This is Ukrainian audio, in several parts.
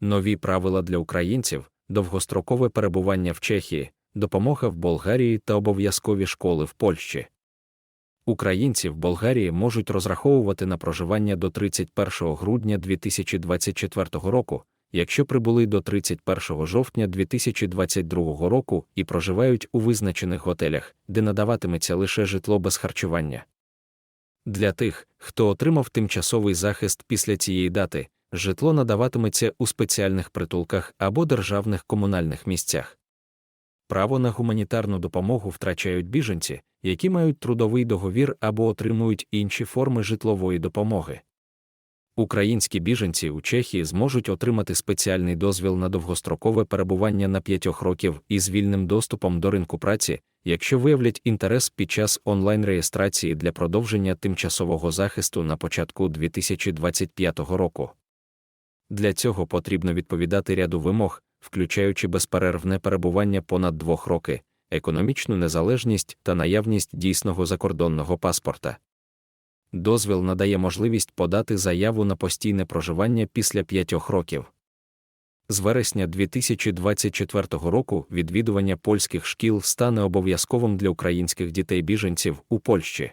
нові правила для українців, довгострокове перебування в Чехії, допомога в Болгарії та обов'язкові школи в Польщі. Українці в Болгарії можуть розраховувати на проживання до 31 грудня 2024 року, якщо прибули до 31 жовтня 2022 року і проживають у визначених готелях, де надаватиметься лише житло без харчування. Для тих, хто отримав тимчасовий захист після цієї дати, житло надаватиметься у спеціальних притулках або державних комунальних місцях. Право на гуманітарну допомогу втрачають біженці, які мають трудовий договір або отримують інші форми житлової допомоги. Українські біженці у Чехії зможуть отримати спеціальний дозвіл на довгострокове перебування на 5 років із вільним доступом до ринку праці, якщо виявлять інтерес під час онлайн-реєстрації для продовження тимчасового захисту на початку 2025 року. Для цього потрібно відповідати ряду вимог, включаючи безперервне перебування понад двох роки, економічну незалежність та наявність дійсного закордонного паспорта. Дозвіл надає можливість подати заяву на постійне проживання після п'ятьох років. З вересня 2024 року відвідування польських шкіл стане обов'язковим для українських дітей-біженців у Польщі.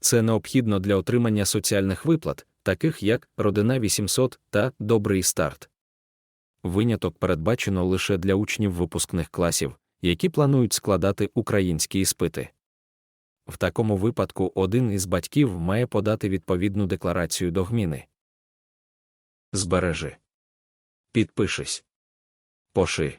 Це необхідно для отримання соціальних виплат, таких як Родина 800 та Добрий старт. Виняток передбачено лише для учнів випускних класів, які планують складати українські іспити. В такому випадку один із батьків має подати відповідну декларацію до гміни. Збережи. Підпишись. Поши.